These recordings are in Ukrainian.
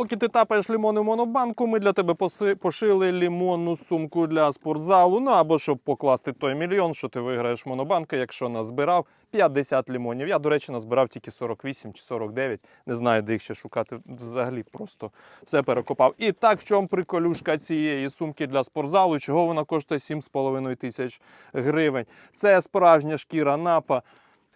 Поки ти тапаєш лімони в монобанку, ми для тебе пошили лімонну сумку для спортзалу. Ну або щоб покласти той мільйон, що ти виграєш в монобанка, якщо назбирав 50 лімонів. Я, до речі, назбирав тільки 48 чи 49. Не знаю, де їх ще шукати. Взагалі просто все перекопав. І так, в чому приколюшка цієї сумки для спортзалу? Чого вона коштує 7,5 тисяч гривень? Це справжня шкіра напа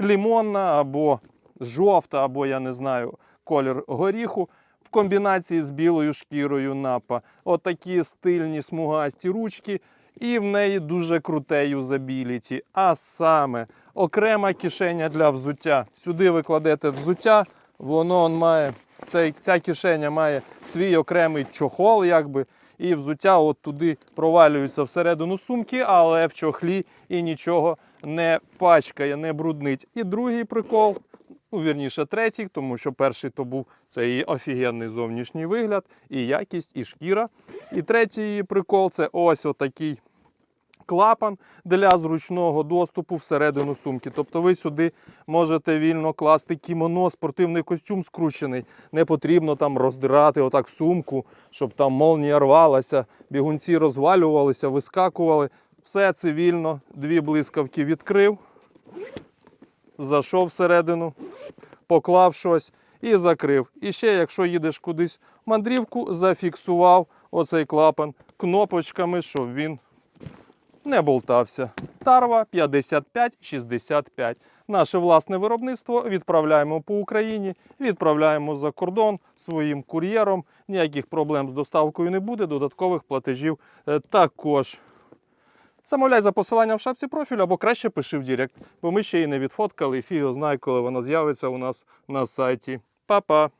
лімонна або жовта, або я не знаю, колір горіху. Комбінації з білою шкірою напа. Отакі стильні смугасті ручки, і в неї дуже круте юзабіліті. А саме окрема кишеня для взуття. Сюди ви кладете взуття, воно он має, цей, ця кишеня має свій окремий чохол, якби, і взуття от туди провалюється всередину сумки, але в чохлі і нічого не пачкає, не бруднить. І другий прикол ну, вірніше, третій, тому що перший то був це її офігенний зовнішній вигляд, і якість, і шкіра. І третій її прикол це ось отакий клапан для зручного доступу всередину сумки. Тобто ви сюди можете вільно класти кімоно, спортивний костюм скручений. Не потрібно там роздирати отак сумку, щоб там молнія рвалася, бігунці розвалювалися, вискакували. Все цивільно, дві блискавки відкрив, зайшов всередину, поклав щось і закрив. І ще, якщо їдеш кудись в мандрівку, зафіксував оцей клапан кнопочками, щоб він не болтався. Тарва 5565. Наше власне виробництво відправляємо по Україні, відправляємо за кордон своїм кур'єром. Ніяких проблем з доставкою не буде, додаткових платежів е, також. Замовляй за посиланням в шапці профілю або краще пиши в Директ, бо ми ще її не відфоткали і фіго знає, коли вона з'явиться у нас на сайті. Па-па!